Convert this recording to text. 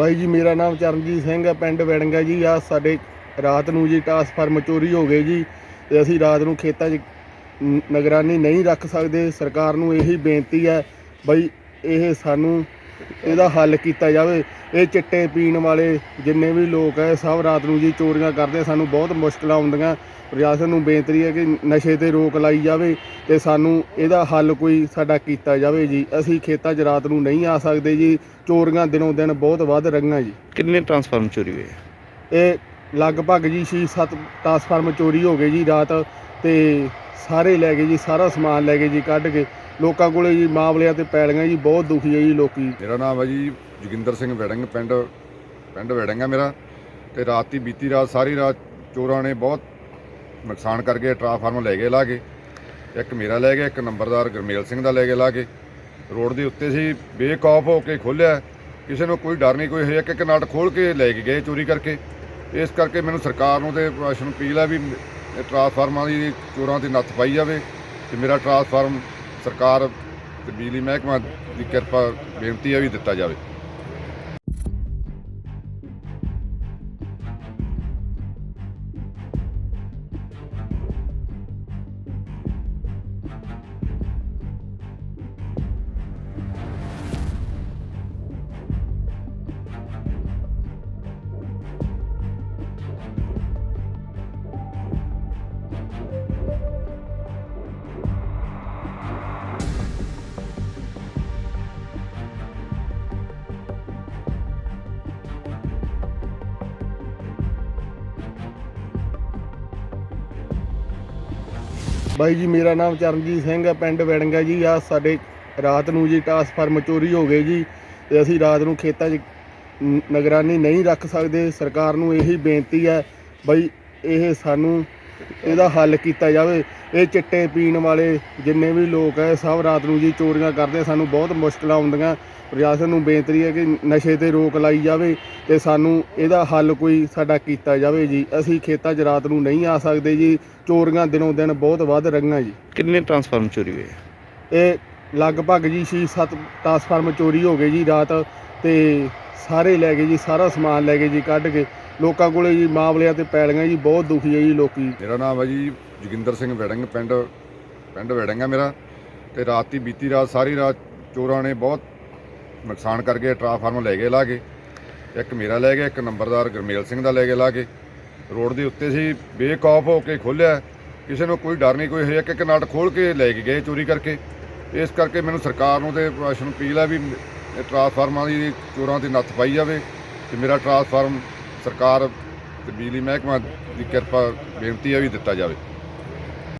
ਬਾਈ ਜੀ, ਮੇਰਾ ਨਾਮ ਚਰਨਜੀਤ ਸਿੰਘ ਹੈ, ਪਿੰਡ ਵੜਿੰਗਾ ਜੀ। ਆ ਸਾਡੇ ਰਾਤ ਨੂੰ ਜੀ ਟਰਾਂਸਫਾਰਮ ਚੋਰੀ ਹੋ ਗਏ ਜੀ ਤੇ ਅਸੀਂ ਰਾਤ ਨੂੰ ਖੇਤਾਂ 'ਚ ਨਿਗਰਾਨੀ ਨਹੀਂ ਰੱਖ ਸਕਦੇ। ਸਰਕਾਰ ਨੂੰ ਇਹੀ ਬੇਨਤੀ ਹੈ ਬਈ, ਇਹ ਸਾਨੂੰ ਇਹਦਾ ਹੱਲ ਕੀਤਾ ਜਾਵੇ। ਇਹ ਚਿੱਟੇ ਪੀਣ ਵਾਲੇ ਜਿੰਨੇ ਵੀ ਲੋਕ ਹੈ ਸਭ ਰਾਤ ਨੂੰ ਜੀ ਚੋਰੀਆਂ ਕਰਦੇ ਸਾਨੂੰ ਬਹੁਤ ਮੁਸ਼ਕਲਾਂ ਆਉਂਦੀਆਂ। ਪ੍ਰਸ਼ਾਸਨ ਨੂੰ ਬੇਨਤੀ ਹੈ ਕਿ ਨਸ਼ੇ ਤੇ ਰੋਕ ਲਾਈ ਜਾਵੇ ਤੇ ਸਾਨੂੰ ਇਹਦਾ ਹੱਲ ਕੋਈ ਸਾਡਾ ਕੀਤਾ ਜਾਵੇ ਜੀ। ਅਸੀਂ ਖੇਤਾਂ 'ਚ ਰਾਤ ਨੂੰ ਨਹੀਂ ਆ ਸਕਦੇ ਜੀ। ਚੋਰੀਆਂ ਦਿਨੋਂ ਦਿਨ ਬਹੁਤ ਵੱਧ ਰਹੀਆਂ ਜੀ। ਕਿੰਨੇ ਟਰਾਂਸਫਾਰਮ ਚੋਰੀ ਹੋਏ ਇਹ ਲਗਭਗ ਜੀ 6-7 ਟਰਾਂਸਫਾਰਮ ਚੋਰੀ ਹੋ ਗਏ ਜੀ ਰਾਤ ਤੇ ਸਾਰੇ ਲੈ ਗਏ ਜੀ ਸਾਰਾ ਸਮਾਨ ਲੈ ਗਏ ਜੀ ਕੱਢ ਕੇ। ਲੋਕਾਂ ਕੋਲੇ ਜੀ ਮਾਮਲਿਆਂ ਤੇ ਪੈਲੀਆਂ ਜੀ, ਬਹੁਤ ਦੁਖੀ ਹੈ ਜੀ ਲੋਕੀ। ਮੇਰਾ ਨਾਮ ਹੈ ਜੀ ਜੋਗਿੰਦਰ ਸਿੰਘ ਵੜਿੰਗ, ਪਿੰਡ ਪਿੰਡ ਵੜਿੰਗ ਹੈ ਮੇਰਾ। ਤੇ ਰਾਤੀ ਬੀਤੀ ਰਾਤ, ਸਾਰੀ ਰਾਤ ਚੋਰਾਂ ਨੇ ਬਹੁਤ ਨੁਕਸਾਨ ਕਰ ਗਏ ਟਰਾਂਸਫਾਰਮਰ ਲੈ ਗਏ ਲਾ ਕੇ ਇੱਕ ਮੇਰਾ ਲੈ ਗਿਆ, ਇੱਕ ਨੰਬਰਦਾਰ ਗੁਰਮੇਲ ਸਿੰਘ ਦਾ ਲੈ ਕੇ ਲਾ ਕੇ ਰੋਡ ਦੇ ਉੱਤੇ ਸੀ, ਬੇਖੌਫ ਹੋ ਕੇ ਖੋਲਿਆ ਕਿਸੇ ਨੂੰ ਕੋਈ ਡਰ ਨਹੀਂ, ਕੋਈ ਹੈ ਇੱਕ ਇੱਕ ਨਟ ਖੋਲ ਕੇ ਲੈ ਕੇ ਗਏ ਚੋਰੀ ਕਰਕੇ। ਇਸ ਕਰਕੇ ਮੈਨੂੰ ਸਰਕਾਰ ਨੂੰ ਤੇ ਪ੍ਰਸ਼ਾਸਨ ਅਪੀਲ ਹੈ ਵੀ ਇਹ ਟਰਾਂਸਫਾਰਮਾਂ ਦੀ, ਚੋਰਾਂ 'ਤੇ ਨੱਥ ਪਾਈ ਜਾਵੇ ਤੇ ਮੇਰਾ ਟਰਾਂਸਫਾਰਮ ਸਰਕਾਰ ਤੇ ਬਿਜਲੀ ਮਹਿਕਮਾ ਦੀ ਕਿਰਪਾ ਬੇਨਤੀ ਹੈ ਵੀ ਦਿੱਤਾ ਜਾਵੇ। ਬਾਈ ਜੀ, ਮੇਰਾ ਨਾਮ ਚਰਨਜੀਤ ਸਿੰਘ ਹੈ, ਪਿੰਡ ਵੜਿੰਗਾ ਜੀ। ਆ ਸਾਡੇ ਰਾਤ ਨੂੰ ਜੀ ਟਰਾਂਸਫਾਰਮ ਚੋਰੀ ਹੋ ਗਏ ਜੀ ਤੇ ਅਸੀਂ ਰਾਤ ਨੂੰ ਖੇਤਾਂ 'ਚ ਨ- ਨਿਗਰਾਨੀ ਨਹੀਂ ਰੱਖ ਸਕਦੇ। ਸਰਕਾਰ ਨੂੰ ਇਹੀ ਬੇਨਤੀ ਹੈ, ਬਈ ਇਹ ਸਾਨੂੰ ਇਹਦਾ ਹੱਲ ਕੀਤਾ ਜਾਵੇ। ਇਹ ਚਿੱਟੇ ਪੀਣ ਵਾਲੇ ਜਿੰਨੇ ਵੀ ਲੋਕ ਹੈ ਸਭ ਰਾਤ ਨੂੰ ਜੀ ਚੋਰੀਆਂ ਕਰਦੇ ਸਾਨੂੰ ਬਹੁਤ ਮੁਸ਼ਕਲਾਂ ਆਉਂਦੀਆਂ। ਪ੍ਰਸ਼ਾਸਨ ਨੂੰ ਬੇਨਤੀ ਹੈ ਕਿ ਨਸ਼ੇ ਤੇ ਰੋਕ ਲਾਈ ਜਾਵੇ ਤੇ ਸਾਨੂੰ ਇਹਦਾ ਹੱਲ ਕੋਈ ਸਾਡਾ ਕੀਤਾ ਜਾਵੇ ਜੀ। ਅਸੀਂ ਖੇਤਾਂ 'ਚ ਰਾਤ ਨੂੰ ਨਹੀਂ ਆ ਸਕਦੇ ਜੀ। ਚੋਰੀਆਂ ਦਿਨੋਂ ਦਿਨ ਬਹੁਤ ਵੱਧ ਰਹੀਆਂ ਜੀ। ਕਿੰਨੇ ਟਰਾਂਸਫਾਰਮ ਚੋਰੀ ਹੋਏ ਇਹ ਲਗਭਗ ਜੀ 6-7 ਟਰਾਂਸਫਾਰਮ ਚੋਰੀ ਹੋ ਗਏ ਜੀ ਰਾਤ ਤੇ ਸਾਰੇ ਲੈ ਗਏ ਜੀ ਸਾਰਾ ਸਮਾਨ ਲੈ ਗਏ ਜੀ ਕੱਢ ਕੇ। ਲੋਕਾਂ ਕੋਲੇ ਜੀ ਮਾਮਲਿਆਂ ਤੇ ਪੈਲੀਆਂ ਜੀ, ਬਹੁਤ ਦੁਖੀ ਹੈ ਜੀ ਲੋਕੀ। ਮੇਰਾ ਨਾਮ ਹੈ ਜੀ ਜੋਗਿੰਦਰ ਸਿੰਘ ਵੜਿੰਗ, ਪਿੰਡ ਪਿੰਡ ਵੜਿੰਗ ਹੈ ਮੇਰਾ। ਤੇ ਰਾਤੀ ਬੀਤੀ ਰਾਤ, ਸਾਰੀ ਰਾਤ ਚੋਰਾਂ ਨੇ ਬਹੁਤ ਨੁਕਸਾਨ ਕਰ ਗਏ, ਟਰਾਂਸਫਾਰਮਰ ਲੈ ਗਏ, ਲਾ ਕੇ ਇੱਕ ਮੇਰਾ ਲੈ ਗਿਆ, ਇੱਕ ਨੰਬਰਦਾਰ ਗੁਰਮੇਲ ਸਿੰਘ ਦਾ ਲੈ ਕੇ ਲਾ ਕੇ ਰੋਡ ਦੇ ਉੱਤੇ ਸੀ ਬੇਕੌਫ ਹੋ ਕੇ ਖੋਲਿਆ ਕਿਸੇ ਨੂੰ ਕੋਈ ਡਰ ਨਹੀਂ, ਕੋਈ ਹੈ ਇੱਕ ਇੱਕ ਨਟ ਖੋਲ ਕੇ ਲੈ ਕੇ ਗਏ ਚੋਰੀ ਕਰਕੇ। ਇਸ ਕਰਕੇ ਮੈਨੂੰ ਸਰਕਾਰ ਨੂੰ ਤੇ ਪ੍ਰਸ਼ਾਸਨ ਅਪੀਲ ਹੈ ਵੀ ਇਹ ਟਰਾਂਸਫਾਰਮਾਂ ਦੀ, ਚੋਰਾਂ 'ਤੇ ਨੱਥ ਪਾਈ ਜਾਵੇ। ਤੇ ਮੇਰਾ ਟਰਾਂਸਫਾਰਮ ਸਰਕਾਰ ਤੇ ਬਿਜਲੀ ਮਹਿਕਮਾ ਦੀ ਕਿਰਪਾ ਬੇਨਤੀ ਹੈ ਵੀ ਦਿੱਤਾ ਜਾਵੇ।